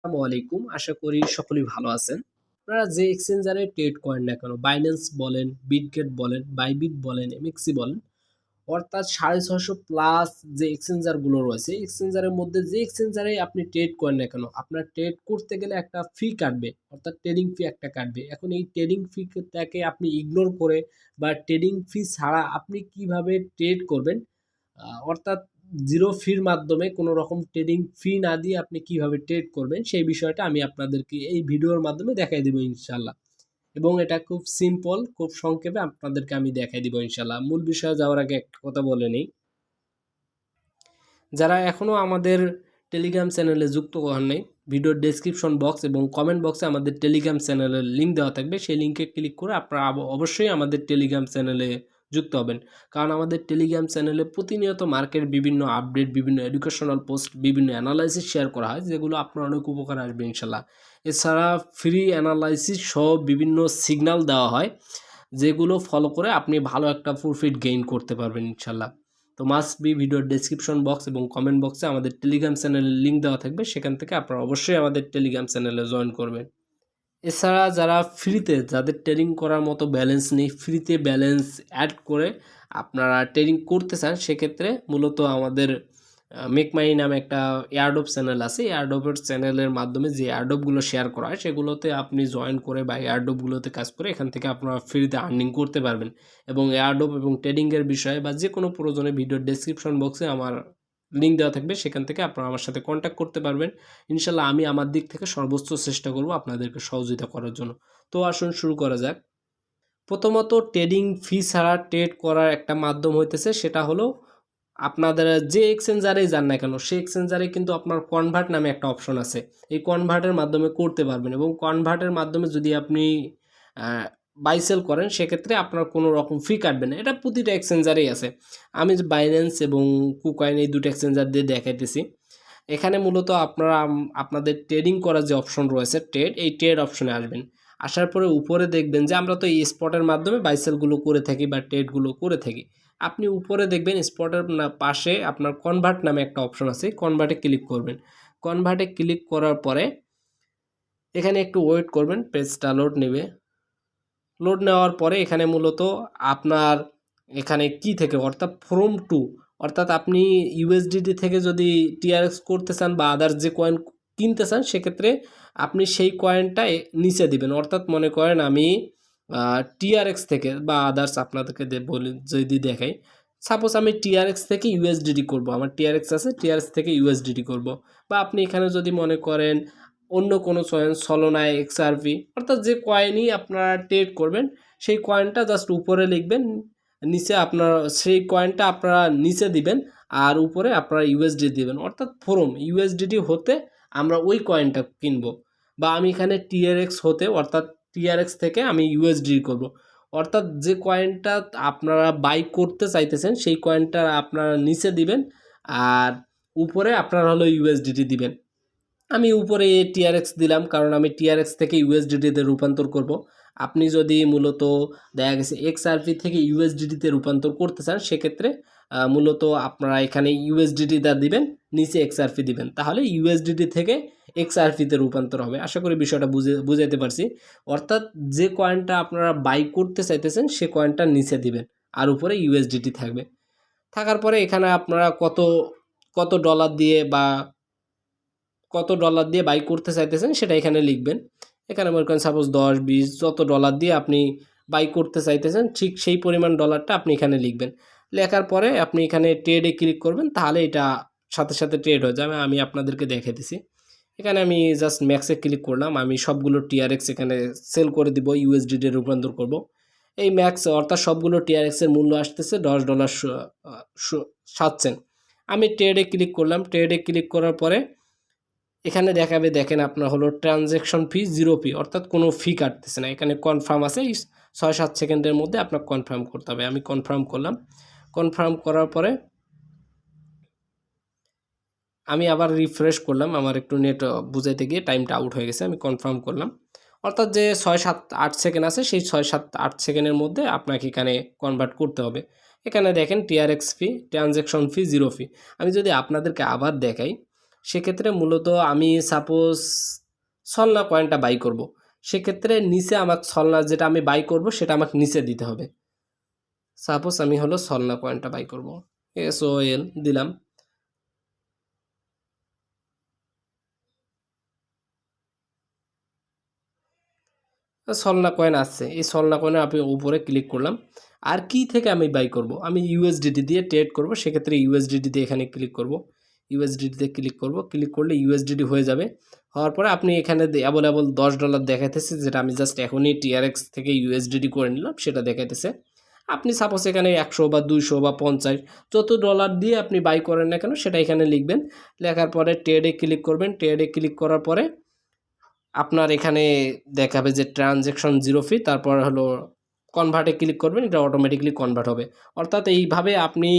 আসসালামু আলাইকুম। আশা করি সকলেই ভালো আছেন। আপনারা যে এক্সচেঞ্জারে ট্রেড করেন না কেন বাইন্যান্স বলেন বিটগেট বলেন বাইবিট বলেন এমএক্সি বলেন, অর্থাৎ সাড়ে ছশো প্লাস যে এক্সচেঞ্জারগুলো রয়েছে এক্সচেঞ্জারের মধ্যে যে এক্সচেঞ্জারে আপনি ট্রেড করেন না কেন, আপনার ট্রেড করতে গেলে একটা ফি কাটবে, অর্থাৎ ট্রেডিং ফি একটা কাটবে। এখন এই ট্রেডিং ফিটাকে আপনি ইগনোর করে বা ট্রেডিং ফি ছাড়া আপনি কীভাবে ট্রেড করবেন অর্থাৎ জিরো ফির মাধ্যমে কোনো রকম ট্রেডিং ফি না দিয়ে আপনি কীভাবে ট্রেড করবেন, সেই বিষয়টা আমি আপনাদেরকে এই ভিডিওর মাধ্যমে দেখাই দেবো ইনশাল্লাহ এবং এটা খুব সিম্পল খুব সংক্ষেপে আপনাদেরকে আমি দেখাই দিব ইনশাল্লাহ মূল বিষয়ে যাওয়ার আগে একটা কথা বলে নিই। যারা এখনও আমাদের টেলিগ্রাম চ্যানেলে যুক্ত হন নাই, ভিডিওর ডেসক্রিপশন বক্স এবং কমেন্ট বক্সে আমাদের টেলিগ্রাম চ্যানেলের লিঙ্ক দেওয়া থাকবে, সেই লিঙ্কে ক্লিক করে আপনারা অবশ্যই আমাদের টেলিগ্রাম চ্যানেলে যুক্ত হবেন। কারণ আমাদের টেলিগ্রাম চ্যানেলে প্রতিনিয়ত মার্কেট বিভিন্ন আপডেট বিভিন্ন এডুকেশনাল পোস্ট বিভিন্ন অ্যানালাইসিস শেয়ার করা হয়, যেগুলো আপনার অনেক উপকার আসবে ইনশাল্লাহ। এছাড়া ফ্রি অ্যানালাইসিস সহ বিভিন্ন সিগন্যাল দেওয়া হয়, যেগুলো ফলো করে আপনি ভালো একটা প্রফিট গেইন করতে পারবেন ইনশাল্লাহ। তো মাস্ট বি ভিডিওর ডেসক্রিপশন বক্স এবং কমেন্ট বক্সে আমাদের টেলিগ্রাম চ্যানেলের লিঙ্ক দেওয়া থাকবে, সেখান থেকে আপনারা অবশ্যই আমাদের টেলিগ্রাম চ্যানেলে জয়েন করবেন। এছাড়া যারা ফ্রিতে যাদের ট্রেডিং করার মতো ব্যালেন্স নেই ফ্রিতে ব্যালেন্স অ্যাড করে আপনারা ট্রেডিং করতে চান, সেক্ষেত্রে মূলত আমাদের মেক মাই নামে একটা এয়ারডোপ চ্যানেল আছে। এয়ারডোপের চ্যানেলের মাধ্যমে যে এয়ারডোপগুলো শেয়ার করা হয়, সেগুলোতে আপনি জয়েন করে বা এয়ারডোপগুলোতে কাজ করে এখান থেকে আপনারা ফ্রিতে আর্নিং করতে পারবেন। এবং এয়ারডোপ এবং ট্রেডিংয়ের বিষয়ে বা যে কোনো প্রয়োজনে ভিডিও ডেসক্রিপশন বক্সে আমার লিঙ্ক দেওয়া থাকবে, সেখান থেকে আপনারা আমার সাথে কন্ট্যাক্ট করতে পারবেন। ইনশাল্লাহ আমি আমার দিক থেকে সর্বোচ্চ চেষ্টা করব আপনাদেরকে সহযোগিতা করার জন্য। তো আসুন শুরু করা যাক। প্রথমত ট্রেডিং ফি ছাড়া ট্রেড করার একটা মাধ্যম হইতেছে, সেটা হলো আপনাদের যে এক্সচেঞ্জারেই যান না কেন, সেই এক্সচেঞ্জারে কিন্তু আপনার কনভার্ট নামে একটা অপশন আছে। এই কনভার্টের মাধ্যমে করতে পারবেন এবং কনভার্টের মাধ্যমে যদি আপনি বাই সেল করেন, সেক্ষেত্রে আপনার কোনো রকম ফি কাটবে না। এটা প্রতিটা এক্সচেঞ্জারেই আছে। আমি বাইন্যান্স এবং কুকয়েন এই দুটো এক্সচেঞ্জার দিয়ে দেখাইতেছি। এখানে মূলত আপনারা, আপনাদের ট্রেডিং করার যে অপশন রয়েছে ট্রেড এই ট্রেড অপশনে আসবেন। আসার পরে উপরে দেখবেন যে আমরা তো এই স্পটের মাধ্যমে বাইসেলগুলো করে থাকি বা ট্রেডগুলো করে থাকি। আপনি উপরে দেখবেন স্পটের পাশে আপনার কনভার্ট নামে একটা অপশন আছে কনভার্টে ক্লিক করবেন। কনভার্টে ক্লিক করার পরে, এখানে একটু ওয়েট করবেন পেজটা লোড নেবে। লোড নেওয়ার পরে এখানে মূলত আপনার এখানে কি থেকে, অর্থাৎ ফ্রম টু অর্থাৎ আপনি ইউএসডিটি থেকে যদি টিআরএক্স করতে চান বা আদার্স যে কয়েন কিনতে চান, সেক্ষেত্রে আপনি সেই কয়েনটা নিচে দিবেন। অর্থাৎ মনে করেন আমি টিআরএক্স থেকে বা আদার্স আপনাদেরকে বলি, যদি দেখাই সাপোজ আমি টিআরএক্স থেকে ইউএসডিডি করব, আমার টিআরএক্স আছে টিআরএক্স থেকে ইউএসডিডি করব। বা আপনি এখানে যদি মনে করেন অন্য কোনো কয়েন সলোনায় এক্সআরভি অর্থাৎ যে কয়েনই আপনারা ট্রেড করবেন, সেই কয়েনটা জাস্ট উপরে লিখবেন, নিচে আপনার, সেই কয়েনটা আপনারা নিচে দিবেন, আর উপরে আপনারা ইউএসডি দিবেন। অর্থাৎ ফোরম ইউএসডিটি হতে আমরা ওই কয়েনটা কিনবো। বা আমি এখানে টিআরএক্স হতে, অর্থাৎ টিআরএক্স থেকে আমি ইউএসডি করব। অর্থাৎ যে কয়েনটা আপনারা বাই করতে চাইতেছেন, সেই কয়েনটা আপনারা নিচে দিবেন, আর উপরে আপনারা হলো ইউএসডিটি দিবেন। আমি উপরে টিআরএক্স দিলাম, কারণ আমি টিআরএক্স থেকে ইউএসডিডিতে রূপান্তর করব। আপনি যদি মূলত, দেখা গেছে এক্সআরপি থেকে ইউএসডিডিতে রূপান্তর করতে চান, সেক্ষেত্রে মূলত আপনারা এখানে ইউএসডিটিটা দিবেন, নিচে এক্সআরপি দিবেন। তাহলে ইউএসডিডি থেকে এক্সআরপিতে রূপান্তর হবে। আশা করি বিষয়টা বুঝে, বুঝাইতে পারছি। অর্থাৎ যে কয়েনটা আপনারা বাই করতে চাইতেছেন, সে কয়েনটা নিচে দিবেন, আর উপরে ইউএসডিটি থাকবে। থাকার পরে এখানে আপনারা কত কত ডলার দিয়ে বা কত ডলার দিয়ে বাই করতে চাইতেছেন সেটা এখানে লিখবেন। এখানে মনে করেন সাপোজ দশ, বিশ, যত ডলার দিয়ে আপনি বাই করতে চাইতেছেন, ঠিক সেই পরিমাণ ডলারটা আপনি এখানে লিখবেন। লেখার পরে আপনি এখানে ট্রেডে ক্লিক করবেন, তাহলে এটা সাথে সাথে ট্রেড হয়ে যাবে। আমি আপনাদেরকে দেখে দিছি এখানে আমি জাস্ট ম্যাক্সে ক্লিক করলাম। আমি সবগুলো টিআরএক্স এখানে সেল করে দিব ইউএসডিতে রূপান্তর করব। এই ম্যাক্স অর্থাৎ সবগুলো টিআরএক্সের মূল্য আসতেছে দশ ডলার সাত সেন্ট আমি ট্রেডে ক্লিক করলাম। ট্রেডে ক্লিক করার পরে এখানে দেখাবে, দেখেন আপনার হলো ট্রানজ্যাকশন ফি জিরো ফি অর্থাৎ কোনো ফি কাটতেছে না। এখানে কনফার্ম আছে ছয় সাত সেকেন্ডের মধ্যে আপনার কনফার্ম করতে হবে। আমি কনফার্ম করলাম। কনফার্ম করার পরে আমি আবার রিফ্রেশ করলাম, আমার একটু নেট বুঝাইতে গিয়ে টাইমটা আউট হয়ে গেছে, আমি কনফার্ম করলাম। অর্থাৎ যে ছয় সাত আট সেকেন্ড আছে, সেই ছয় সাত আট সেকেন্ডের মধ্যে আপনাকে এখানে কনভার্ট করতে হবে। এখানে দেখেন TRX fee transaction fee zero fee আমি যদি আপনাদেরকে আবার দেখাই সেক্ষেত্রে মূলত আমি সাপোজ সলনা কয়েনটা বাই করব। সেক্ষেত্রে নিচে আমাকে সলনা যেটা আমি বাই করব, সেটা আমাকে নিচে দিতে হবে। সাপোজ আমি হলো সলনা কয়েনটা বাই করব। এস ও এল দিলাম। সলনা কয়েন আসছে। এই সলনা কয়েনে আমি উপরে ক্লিক করলাম। আর কি থেকে আমি বাই করব? আমি ইউএসডিটি দিয়ে ট্রেড করব, সেক্ষেত্রে ইউএসডিটি দিয়ে এখানে ক্লিক করব। ইউএসডিটিতে ক্লিক করব। ক্লিক করলে ইউএসডিটি হয়ে যাবে। হওয়ার পরে আপনি এখানে অ্যাভেলেবল দশ ডলার দেখাইতেছে, যেটা আমি জাস্ট এখনই টিআরএক্স থেকে ইউএসডিটি করে নিলাম, সেটা দেখাইতেছে। আপনি সাপোজ এখানে একশো বা দুইশো বা পঞ্চাশ, যত ডলার দিয়ে আপনি বাই করেন না কেন, সেটা এখানে লিখবেন। লেখার পরে ট্রেডে ক্লিক করবেন। ট্রেডে ক্লিক করার পরে আপনার এখানে দেখাবে যে ট্রানজ্যাকশন জিরো ফি তারপর হলো কনভার্টে ক্লিক করবেন, এটা অটোমেটিকলি কনভার্ট হবে। অর্থাৎ এইভাবে আপনি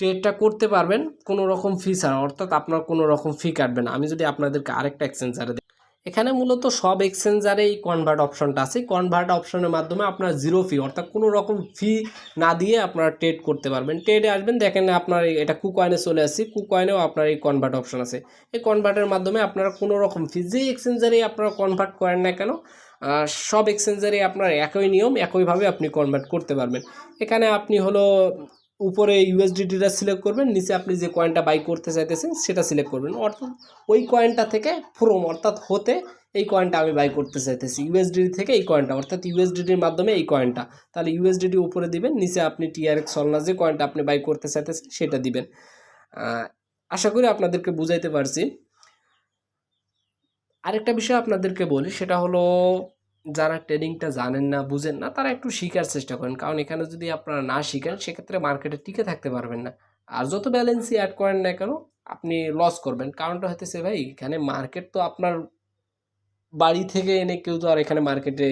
ট্রেডটা করতে পারবেন, কোনো রকম ফি ছাড়া, অর্থাৎ আপনার কোনো রকম ফি কাটবে না। আমি যদি আপনাদেরকে আরেকটা এক্সচেঞ্জারে দিই, এখানে মূলত সব এক্সচেঞ্জারে এই কনভার্ট অপশনটা আছে। কনভার্ট অপশনের মাধ্যমে আপনার জিরো ফি অর্থাৎ কোনো রকম ফি না দিয়ে আপনারা ট্রেড করতে পারবেন। ট্রেডে আসবেন, দেখেন আপনার এটা কুকয়েনে চলে আসছি। কুকয়েনেও আপনার এই কনভার্ট অপশন আছে। এই কনভার্টের মাধ্যমে আপনারা কোনো রকম ফি যে এক্সচেঞ্জারে আপনারা কনভার্ট করেন না কেন সব এক্সচেঞ্জারে আপনার একই নিয়ম, একইভাবে আপনি কনভার্ট করতে পারবেন। এখানে আপনি হলো উপরে ইউএসডিটিটা সিলেক্ট করবেন, নিচে আপনি যে কয়েনটা বাই করতে চাইতেছেন সেটা সিলেক্ট করবেন। অর্থাৎ ওই কয়েনটা থেকে ফ্রম অর্থাৎ হতে এই কয়েনটা আমি বাই করতে চাইতেছি। ইউএসডিটি থেকে এই কয়েনটা অর্থাৎ ইউএসডিটির মাধ্যমে এই কয়েনটা তাহলে ইউএসডিটি উপরে দিবেন, নিচে আপনি টিআরএক্স সলনা যে কয়েনটা আপনি বাই করতে চাইতেছেন সেটা দিবেন। আশা করি আপনাদেরকে বুঝাইতে পারছি। আরেকটা বিষয় আপনাদেরকে বলি, সেটা হলো যারা ট্রেডিংটা জানেন না, বুঝেন না, তারা একটু শেখার চেষ্টা করেন। কারণ এখানে যদি আপনারা না শিখেন, সেক্ষেত্রে মার্কেটে টিকে থাকতে পারবেন না। আর যত ব্যালেন্সই অ্যাড করেন না কেন, আপনি লস করবেন। কারণটা হতেছে ভাই, এখানে মার্কেট তো আপনার বাড়ি থেকে এনে কেউ তো আর এখানে মার্কেটে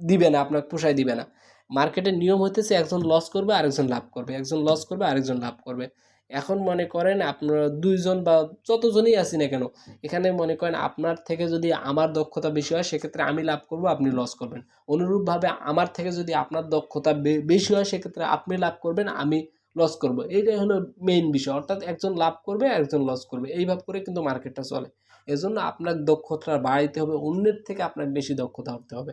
দিবে না, আপনাকে পোষায় দিবে না। মার্কেটের নিয়ম হতেছে একজন লস করবে, আরেকজন লাভ করবে। একজন লস করবে, আরেকজন লাভ করবে। এখন মনে করেন আপনারা দুইজন বা যতজনই আছি না কেন, এখানে মনে করেন আপনার থেকে যদি আমার দক্ষতা বেশি হয়, সেক্ষেত্রে আমি লাভ করব, আপনি লস করবেন। অনুরূপভাবে আমার থেকে যদি আপনার দক্ষতা বেশি হয়, সেক্ষেত্রে আপনি লাভ করবেন, আমি লস করব। এইটাই হলো মেইন বিষয়। অর্থাৎ একজন লাভ করবে একজন লস করবে। এইভাবে করে কিন্তু মার্কেটটা চলে। এজন্য আপনার দক্ষতা বাড়াইতে হবে, অন্যের থেকে আপনার বেশি দক্ষতা হতে হবে।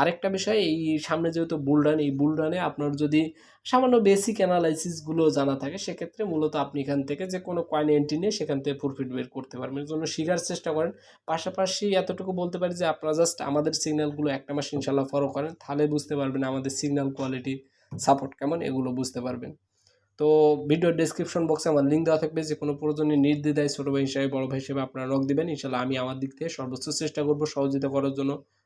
আরেকটা বিষয়, এই সামনে যেহেতু বুলডান এই বুলডানে আপনার যদি সামান্য বেসিক অ্যানালাইসিসগুলো জানা থাকে, সেক্ষেত্রে মূলত আপনি এখান থেকে যে কোনো কয়েন এন্ট্রি নিয়ে সেখান থেকে প্রফিট বের করতে পারবেন। এর জন্য শেখার চেষ্টা করেন। পাশাপাশি এতটুকু বলতে পারি যে, আপনারা জাস্ট আমাদের সিগন্যালগুলো একটা মাস ইনশাল্লাহ ফলো করেন, তাহলে বুঝতে পারবেন আমাদের সিগন্যাল কোয়ালিটি সাপোর্ট কেমন, এগুলো বুঝতে পারবেন। তো ভিডিওর ডেসক্রিপশন বক্সে আমার লিঙ্ক দেওয়া থাকবে, যে কোনো প্রয়োজনে নির্দ্বিধায় ছোটো ভাই হিসেবে, বড় ভাই হিসেবে আপনারা নক দেবেন। ইনশাল্লাহ আমি আমার দিক থেকে সর্বোচ্চ চেষ্টা করব সহযোগিতা করার জন্য।